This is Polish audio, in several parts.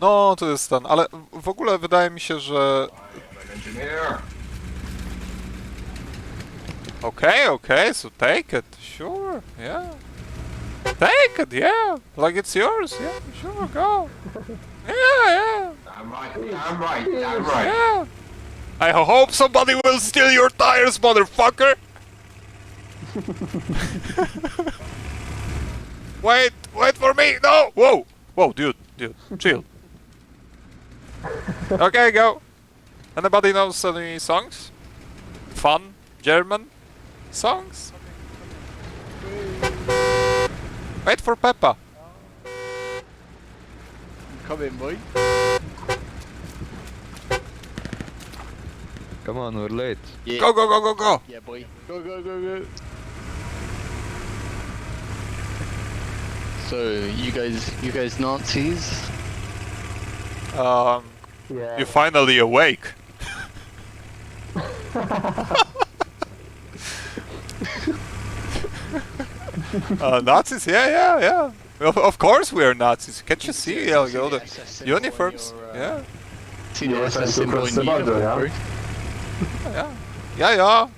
No, to jest ten, ale w ogóle wydaje mi się, że... Engineer. Okay, okay, so take it, sure, yeah. Take it, yeah, like it's yours, yeah, sure, go. Yeah, yeah, Damn right, damn right, damn right. yeah. I hope somebody will steal your tires, motherfucker! wait, wait for me, no! Whoa, whoa, dude, dude, chill. Okay, go. Anybody knows any songs? Fun German songs? Wait for Peppa. Come in, boy. Come on, we're late. Yeah. Go, go, go, go, go! Yeah, boy. Go, go, go, go. So, you guys, you guys Nazis? Um, Yeah. you're finally awake. uh, Nazis? Yeah, yeah, yeah. Of, of course we are Nazis. Can't you see? Yeah, See all the the SS symbol on uniforms. your, uh, Yeah, See the Yeah, SS symbol in proszę your bardzo, ja. uniform, bro? yeah, yeah, yeah.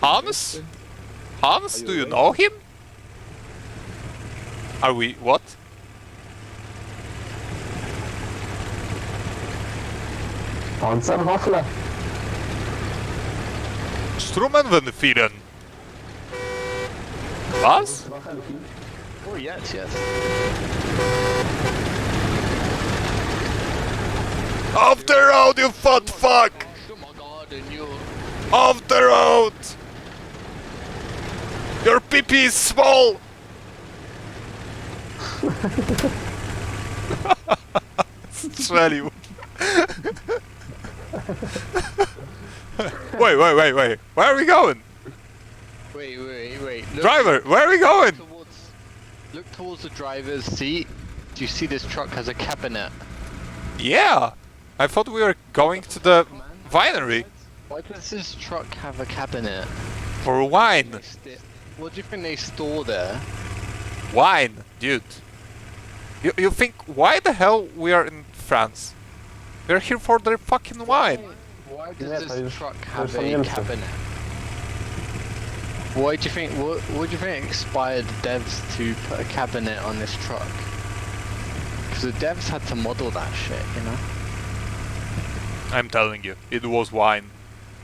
Hans? Hans, do you know him? Are we what? Panzerwaffle. Strumenvenfiren. Was? Oh, yes, yes. Off the road, you fat fuck! Off the road! Your pee is small! Strzelił. wait, wait, wait, wait. Where are we going? Wait, wait, wait. Look Driver, where are we going? towards... Look towards the driver's seat. Do you see this truck has a cabinet? Yeah! I thought we were going to the winery Why does this truck have a cabinet? for wine. What do you think they store there? Wine, dude. You, you think, why the hell we are in France? We're here for the fucking wine. Why does Yeah, this truck have już są a Niemcy. cabinet? Why do you think? What, what do you think inspired devs to put a cabinet on this truck? Because the devs had to model that shit, you know. I'm telling you, it was wine.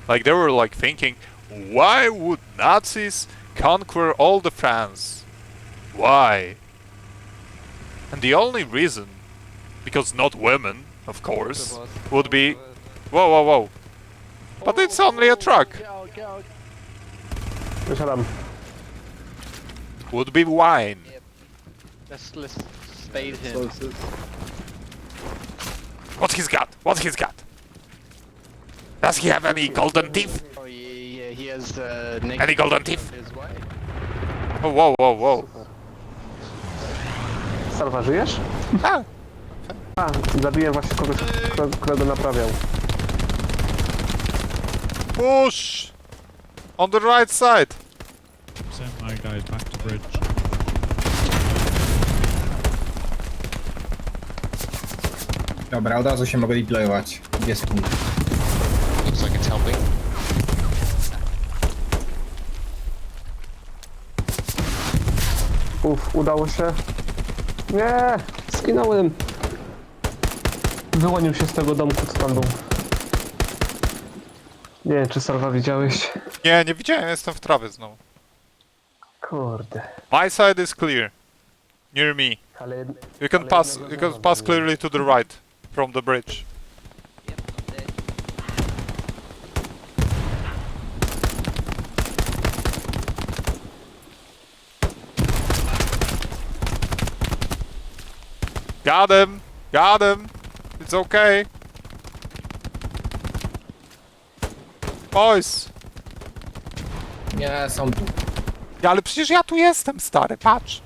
Like they were like thinking, why would Nazis conquer all the France? Why? And the only reason, because not women, of course, would be. Whoa, whoa, whoa! But it's only a truck. Get out, get out. Wysiadam. Would be wine. Let's let's stay here. What's he's got? What's he's got? Does he have any golden teeth? Oh yeah, yeah. He has uh, naked Any golden teeth? his wife. Oh, whoa, whoa, whoa! Salwa, żyjesz? Ah, A, zabiłem właśnie kogoś, kto, kto go naprawiał. push! On the right side. Send my guys back to bridge. Dobra, od razu się mogę deployować. Dwie sekundy. Looks like it's helping. Uff, udało się. Nie, skinąłem. Wyłonił się z tego domku, co tam był. Nie wiem, czy Salwa widziałeś. Nie, nie widziałem, jestem w trawie znowu. Kurde. My side is clear. Near me. Ale. You can Ale pass jednego you can pass clearly to the right from the bridge. Got him! Got him! It's okay! Boys! Nie, są tu. Ja, ale przecież ja tu jestem, stary, patrz!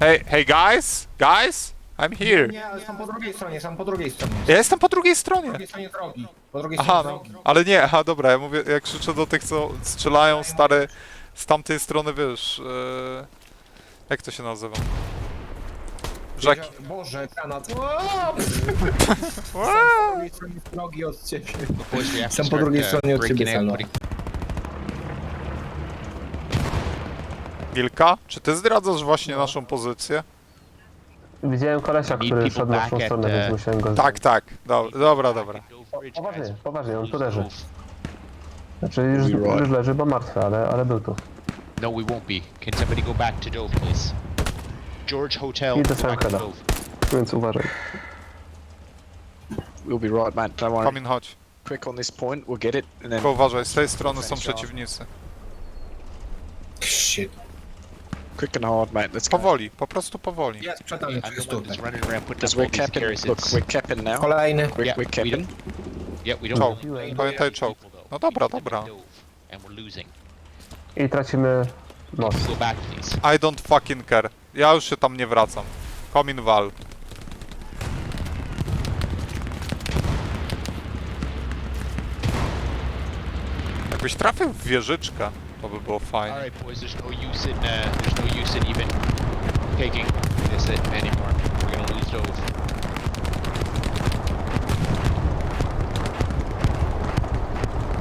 Hey, hey guys! Guys! I'm here! Nie, ale są po drugiej stronie, są po drugiej stronie. Ja jestem po drugiej Po stronie! drugiej stronie drogi. Po drugiej Aha, stronie no, drogi. ale nie, aha, dobra, ja mówię, jak krzyczę do tych, co strzelają, stare, z tamtej strony, wiesz, e, jak to się nazywa? Rzeki. Boże, granat. Wow. Po drugiej stronie od ciebie. Są po drugiej stronie od ciebie, Salo. Wilka, czy ty zdradzasz właśnie naszą pozycję? Widziałem kolesia, który szedł w naszą back at, stronę, więc musiałem go... Tak, tak. Dobra, dobra. dobra. Poważnie, poważnie, on tu leży. Znaczy już, już leży, bo martwy, ale, ale był tu. No, we won't be. Can somebody go back to Dove, please? George Hotel, Idę back. Dove. Więc uważaj. We'll be right, man. Don't worry. Komin, chodź. Quick on this point, we'll get it, and then Tylko uważaj, z tej strony są przeciwnicy. Shit. quick and hard, mate. Let's go. Powoli, po prostu powoli. I'm the one tutaj. running around putting Because all we're these capping. Look, we're capping now. Kolejny. We're, Yeah, we're we capping. Yeah, we don't. Czołg. we don't Pamiętaj czołg. though. No dobra, need dobra. And we're losing. I tracimy most. Go back, please. I don't fucking care. Ja już się tam nie wracam. Komin wal. Jakbyś trafił w wieżyczkę, to by było fajnie. Alright, boys, there's no use in, uh, there's no use in even taking this anymore. We're gonna lose Dove.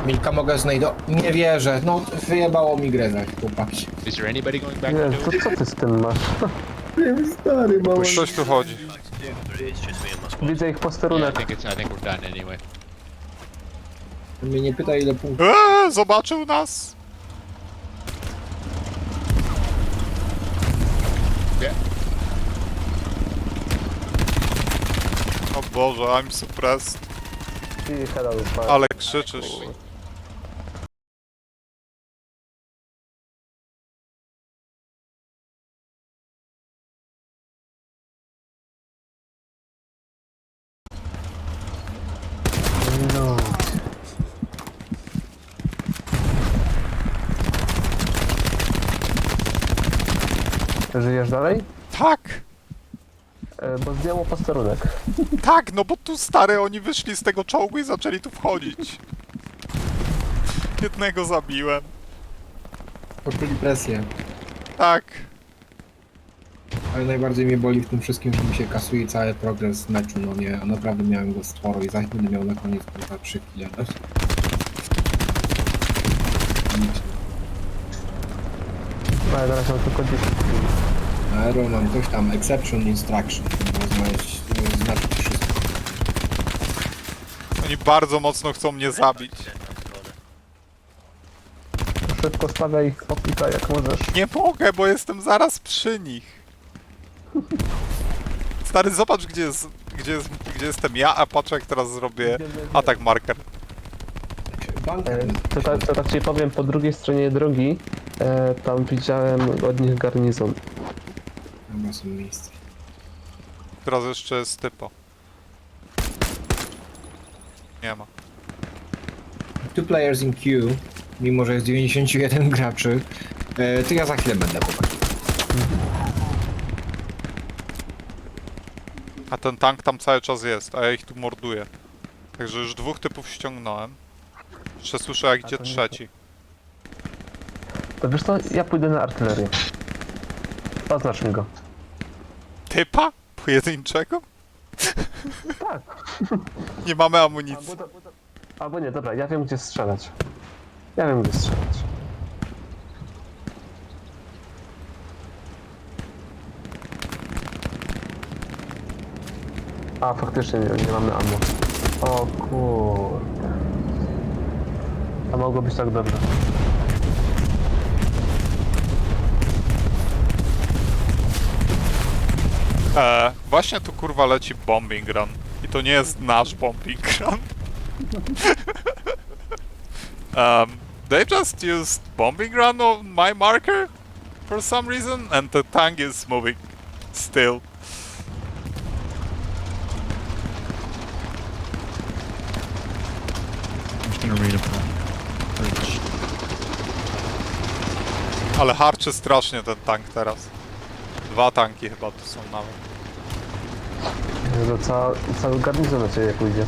Milka mogę znajdo... Nie wierzę. No, wyjebało mi grę za chłopaki. Is there anybody going back Nie, to co ty z tym masz? Stary, mało. Coś tu chodzi. Widzę ich Yeah, I posterunek. think it's, I think we're done anyway. Mnie nie pytaj ile punktów. Eee, zobaczył nas! Yeah. O Boże, I'm suppressed. I hello, pa- Ale krzyczysz. No. Żyjesz dalej? Tak! E, bo zdjęło posterunek. Tak, no bo tu stary, oni wyszli z tego czołgu i zaczęli tu wchodzić. Jednego zabiłem. Poczuli presję. Tak. Ale najbardziej mnie boli w tym wszystkim, że mi się kasuje cały progres meczu. No nie, naprawdę miałem go sporo i zaś będę miał na koniec kurwa 3 kile. Nic. Ale na razie mam tylko 10. Aero mam coś tam, exception instruction. Można znaleźć, znaczyć wszystko. Oni bardzo mocno chcą mnie zabić. Szybko stawiaj ich opika jak możesz. Nie mogę, bo jestem zaraz przy nich. Stary, zobacz gdzie jest, gdzie jest, gdzie jestem ja, a patrz jak teraz zrobię atak marker. Bunker. E, to, tak, to tak ci powiem, po drugiej stronie drogi e, tam widziałem od nich garnizon. Chyba są miejsca. Teraz jeszcze jest typo. Nie ma. Two players in queue, mimo że jest 91 graczy. E, to ja za chwilę będę chłopaki. A ten tank tam cały czas jest, a ja ich tu morduję. Także już dwóch typów ściągnąłem. Jeszcze słyszę jak idzie to nie trzeci. To wiesz co, ja pójdę na artylerię. Oznacz mi go. Typa? Pojedynczego? Tak. Nie mamy amunicji. Albo, nie, dobra, ja wiem gdzie strzelać. Ja wiem gdzie strzelać. A, faktycznie nie, nie mamy ammo. O kurde. A mogło być tak dobrze. E, właśnie tu kurwa leci bombing run. I to nie jest nasz bombing run. um, they just used bombing run on my marker for some reason and the tank is moving still. I'm just gonna read a plan. Bridge. Ale harczy strasznie ten tank teraz. Dwa tanki chyba tu są nawet. Jezu, ca, cały garnizon na ciebie jak ujdzie.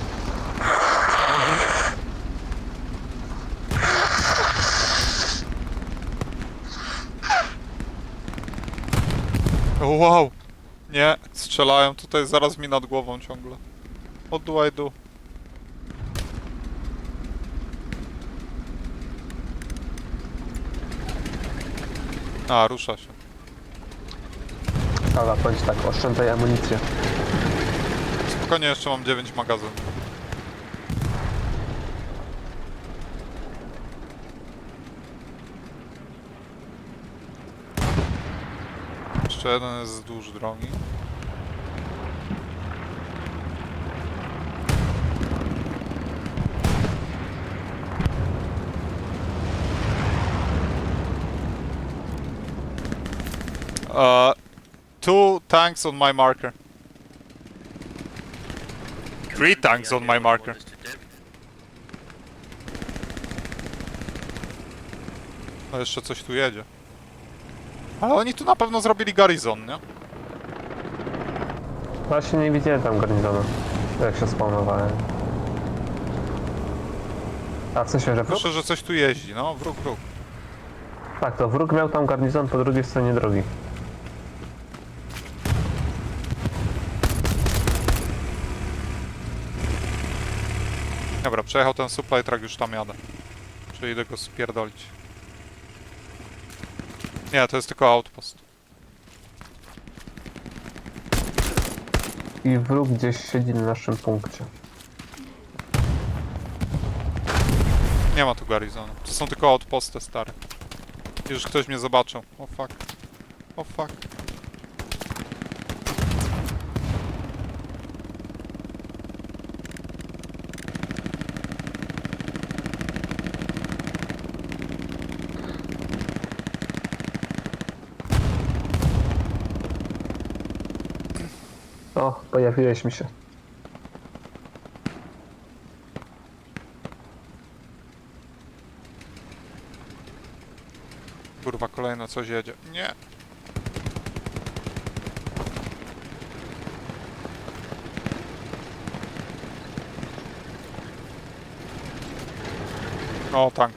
Wow! Nie, strzelają tutaj zaraz mi nad głową ciągle. What do I do? A, rusza się. Dobra, powiedz tak, oszczędzaj amunicję. Spokojnie, jeszcze mam 9 magazynów. Jeszcze jeden jest wzdłuż drogi. Uh, two tanks on my marker. Three tanks on my marker. No jeszcze coś tu jedzie. Ale oni tu na pewno zrobili garnizon, nie? Właśnie nie widziałem tam garnizonu, jak się spawnowałem. A w sensie, że wróg? Proszę, że coś tu jeździ, no, wróg, wróg. Tak, to wróg miał tam garnizon po drugiej stronie drogi. Dobra, przejechał ten supply truck, już tam jadę. Czyli idę go spierdolić. Nie, to jest tylko outpost. I wróg gdzieś siedzi na naszym punkcie. Nie ma tu garnizonu. To są tylko outposty stare. Już ktoś mnie zobaczył. O fuck. O fuck. O, pojawiłeś mi się. Kurwa, kolejne coś jedzie. Nie. O, tank.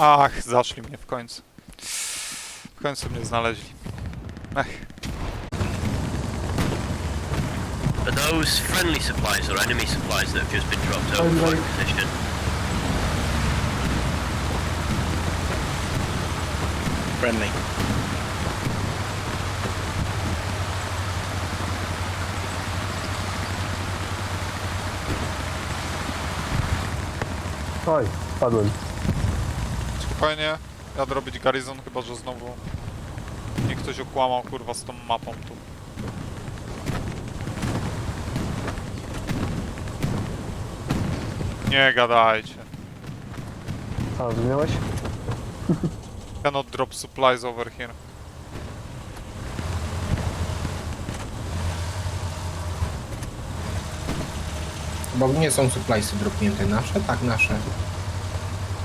Ach, zaszli mnie w końcu. W końcu mnie znaleźli. Ech. Are those friendly supplies or enemy supplies that have just been dropped over my position? Friendly. Oj, padłem. Spokojnie, jadę robić garnizon, chyba że znowu mnie ktoś okłamał kurwa z tą mapą tu. Nie gadajcie. Co, zginąłeś? Cannot drop supplies over here. Bo nie są suppliesy dropnięte nasze, tak nasze.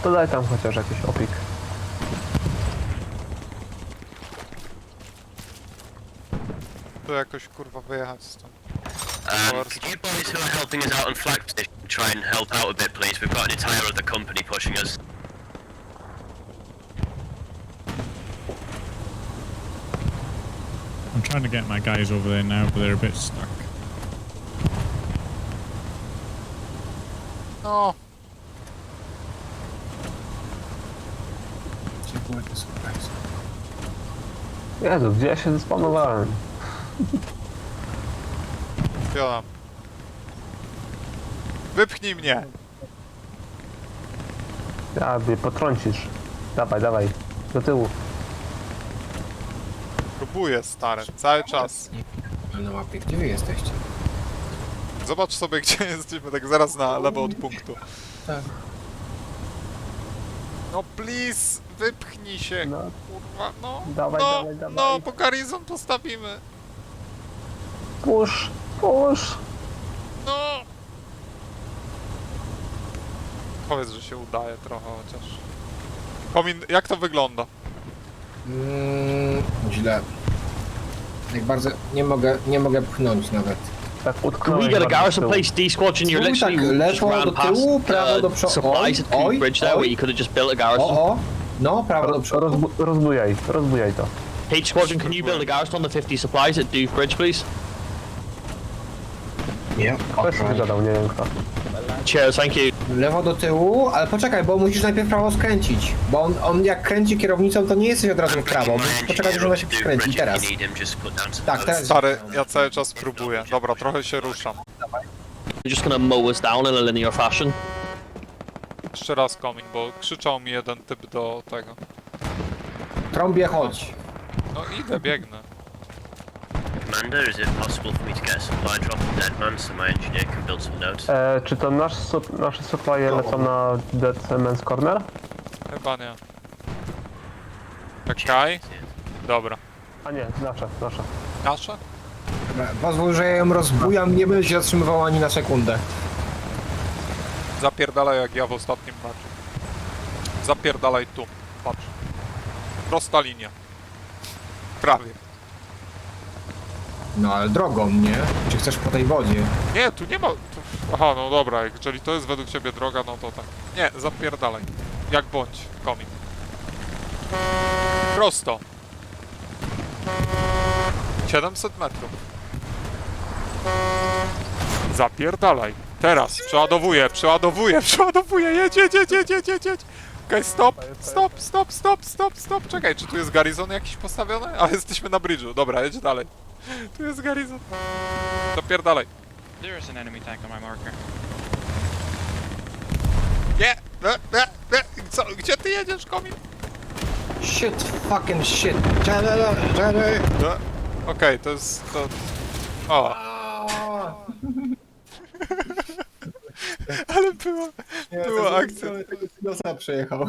To daj tam chociaż jakiś opik. Tu jakoś kurwa wyjechać stąd. Um, could you boys who are helping us out on flag position try and help out a bit, please? We've got an entire other company pushing us. I'm trying to get my guys over there now, but they're a bit stuck. No, Te suppliesy? Jezu, gdzie ja się zespawnowałem? Fiolam. Wypchnij mnie! Ja mnie potrącisz. Dawaj, dawaj. Do tyłu. Próbuję, stary, cały czas. Na mapie, gdzie wy jesteście? Zobacz sobie, gdzie jesteśmy, tak zaraz na lewo od punktu. Tak. No please, wypchnij się, No. kurwa, no, Dawaj, no, dawaj, dawaj. no, bo garnizon postawimy, Push, push. no. Powiedz, że się udaje trochę chociaż. Komin, jak to wygląda? Mm, źle. Jak bardzo... Nie mogę, nie mogę pchnąć nawet. Tak Can we utknąłeś get a bardzo garrison z tyłu. place? D squadron, you're Spróbuj tak literally just lewo do ran past tyłu, prawo do uh, przodu. supplies at Oj, Coop Bridge there, oj. where you could have just built a O, garrison. o! No, prawo do przodu. rozbu rozbujaj, rozbujaj to. H squadron, can you build a garrison on the 50 supplies at Doof Bridge, please? Nie. Ktoś sobie zadał, nie wiem kto. Cheers, thank you. Lewo do tyłu, ale poczekaj, bo musisz najpierw prawo skręcić. Bo on, on jak kręci kierownicą, to nie jesteś od razu w prawo. Musisz poczekać, ona up się skręci. Teraz. Tak, teraz. Stary, ja cały czas próbuję. Dobra, trochę się ruszam. You're just gonna mow us down in a linear fashion. Jeszcze raz coming, bo krzyczał mi jeden typ do tego. Trąbie, chodź. No idę, biegnę. Commander, is it possible for me to get a supply drop on Deadman so my engineer can build some notes? E, czy to nasz, sup- nasze supply lecą na Dead Man's Corner? Chyba nie. Czekaj. Dobra. A nie, nasze, nasze. Nasze? Pozwól, że ja ją rozbujam, nie będę się zatrzymywał ani na sekundę. Zapierdalaj jak ja w ostatnim meczu. Zapierdalaj tu. Patrz. Prosta linia. Prawie. No ale drogą, nie? Czy chcesz po tej wodzie? Nie, tu nie ma... Tu... Aha, no dobra, jeżeli to jest według ciebie droga, no to tak. Nie, zapierdalaj. Jak bądź, komik. Prosto. 700 metrów. Zapierdalaj. Teraz, przeładowuję, przeładowuję, przeładowuję, jedź, jedź, jedź, jedź, jedź, jedź, jedź. Stop, stop, stop, stop, stop, stop. Czekaj, czy tu jest garnizon jakiś postawiony? A, jesteśmy na bridge'u. Dobra, jedź dalej. Tu jest garnizon. Zapierdalaj. There is an enemy tank on my marker. Nie! Nie, nie, nie. Co, gdzie ty jedziesz, komik? Shit, fucking shit. Czekaj. No. Okej, to jest to... O! Ale była, była akcja, Tego silosa przejechał.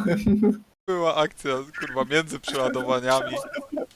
była akcja, kurwa, między przeładowaniami.